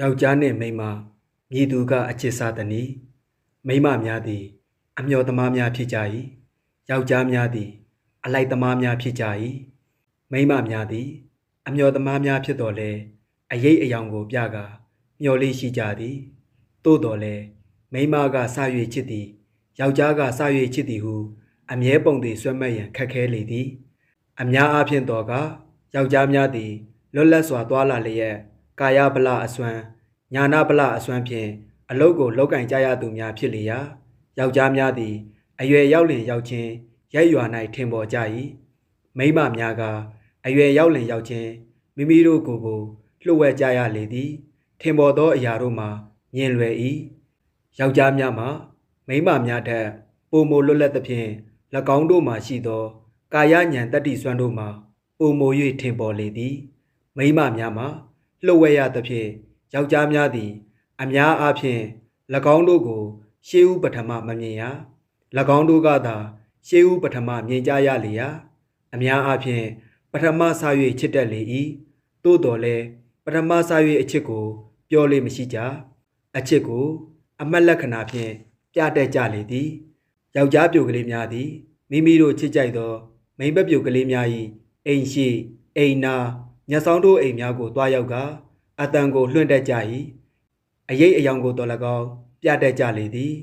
ယောက်ျားနှင့်မိန်းမမြည်သူကအချစ်စားသည်နီမိန်းမများသည် အမျော်သမားများဖြစ်ကြ၏ယောက်ျားများသည် အလိုက်သမားများဖြစ်ကြ၏မိန်းမများသည် အမျော်သမားများဖြစ်တော်လဲအရေးအယောင်ကို ပြကာမျော်လေးရှိကြသည်သို့တော်လဲမိန်းမကစ၍ချစ်သည်ယောက်ျားကစ၍ချစ်သည်ဟု အမြဲပုံသည်ဆွဲမဲ့ရန်ခက်ခဲလေသည်အများအားဖြင့်တော့ကယောက်ျားများသည်လွတ်လပ်စွာသွားလာလျက် ကာယဗလအစွမ်းညာနာဗလအစွမ်းဖြင့်အလုတ်ကိုလောက်ကင်ကြရသူများဖြစ်လျာယောက်ျားများသည်အရွယ်ရောက်လင်ရောက်ချင်းရက်ရွာ၌ထင်ပေါ်ကြ၏မိန်းမများကအရွယ်ရောက်လင်ရောက်ချင်းမိမိတို့ကိုယ်ကိုလှုပ်ဝက်ကြရလေသည် ထင်ပေါ်သောအရာတို့မှာမြင်လွယ်၏ယောက်ျားများမှာမိန်းမများထက်ပုံမလွတ်လပ်သဖြင့်၎င်းတို့မှာရှိသော ကာယဉာဏ်တတ္တိစွမ်းတို့မှာပုံမို၍ထင်ပေါ်လေသည် မိန်းမများမှာ လှုပ်ဝဲရသဖြင့်ယောက်ျားများသည် အများအားဖြင့်၎င်းတို့ကို ရှေးဥပထမမမြင်ရ၎င်းတို့ကသာ ရှေးဥပထမမြင်ကြရလေရာအများအားဖြင့်ပထမဆာ၍ချစ်တတ်လေ၏သို့တော်လဲပထမဆာ၍အချစ်ကို ပြောလေမရှိကြအချစ်ကို အမတ်လက္ခဏာဖြင့်ပြတတ်ကြလေသည်ယောက်ျားပြိုကလေးများသည်မိမိတို့ချစ်ကြိုက်သောမိန်းဘက်ပြိုကလေးများ၏အိမ်ရှိအိမ်နာ ညဆောင်တို့အိမ်များကိုတွားရောက်ကအတန်ကိုလွှင့်တတ်ကြ၏အရေးအယောင်ကိုတော်၎င်းပြတတ်ကြလေသည်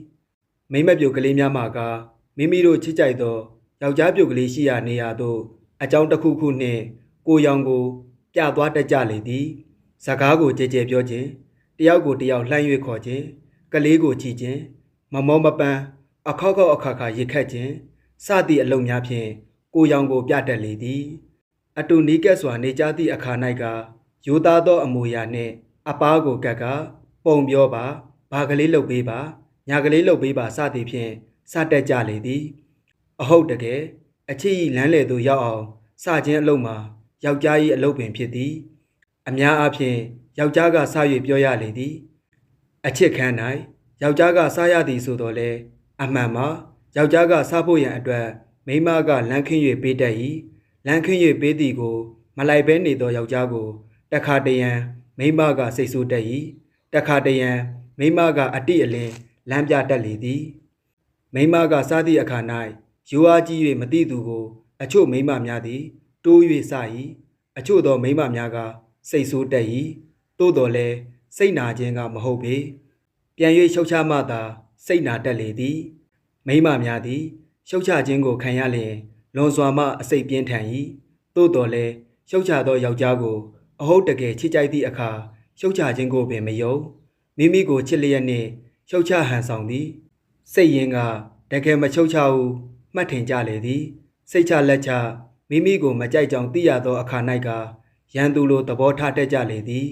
မိန်းမပြိုကလေးများမှာကမိမိတို့ချစ်ကြိုက်သောယောက်ျားပြိုကလေးရှိရာနေရာသို့အကြောင်းတစ်ခုခုနှင့်ကိုယ်ရောင်ကိုပြသွားတတ်ကြလေသည်စကားကိုကြဲကြဲပြောခြင်းတယောက်ကိုတယောက်လှမ်း၍ခေါ်ခြင်းကလေးကိုချီခြင်းမမောမပန်းအခောက်ခောက်အခါခါရစ်ခတ်ခြင်းစသည့်အလုံးများဖြင့်ကိုယ်ရောင်ကိုပြတတ်လေသည် အတူနီးကပ်စွာနေကြသည့်အခါ၌ကရိုးသားသောအမူအရာနှင့်အပားကိုကပ်ကပုံပြောပါဘာကလေးလှုပ်ပေးပါညာကလေးလှုပ်ပေးပါစသည်ဖြင့်စတက်ကြလေသည်အဟုတ်တကယ်အချစ်ဤလမ်းလေသို့ရောက်အောင်စခြင်းအလုံးမှာယောက်ျား၏အလုပ်ပင်ဖြစ်သည် အများအားဖြင့်ယောက်ျားကစ၍ပြောရလေသည် အချစ်ခန်း၌ယောက်ျားကစားရသည်ဆိုတော့လေအမှန်မှာယောက်ျားကစားဖို့ရန်အတွက်မိန်းမကလမ်းခင်း၍ပေးတတ်၏ လမ်းခင်း၍ပေးသည်ကိုမလိုက်ဘဲနေသောယောက်ျားကိုတခါတရံမိန်းမကစိတ်ဆိုးတတ်၏တခါတရံမိန်းမကအတိအလင်းလမ်းပြတတ်လေသည်မိန်းမကစားသည့်အခါ၌ယူအားကြီး၍မတိသူကိုအချို့မိန်းမများသည် တိုး၍စ၏အချို့သောမိန်းမများကစိတ်ဆိုးတတ်၏သို့တော်လည်းစိတ်နာခြင်းကမဟုတ်ပေပြန်၍ရှုတ်ချမှသာစိတ်နာတတ်လေသည်မိမများသည်ရှုတ်ချခြင်းကိုခံရလျင် လွန်စွာမှအစိတ်ပြင်းထန်၏သို့တော်လဲရှုတ်ချသောယောက်ျားကိုအဟုတ်တကယ်ချစ်ကြိုက်သည့်အခါရှုတ်ချခြင်းကိုပင်မယုံမိမိကိုချစ်လျက်နှင့်ရှုတ်ချဟန်ဆောင်သည်စိတ်ရင်းကတကယ်မချုပ်ချဘူးမှတ်ထင်ကြလေသည်စိတ်ချလက်ချမိမိကိုမကြိုက်ကြောင်သိရသောအခါ၌ကရန်သူလိုသဘောထားတတ်ကြလေသည်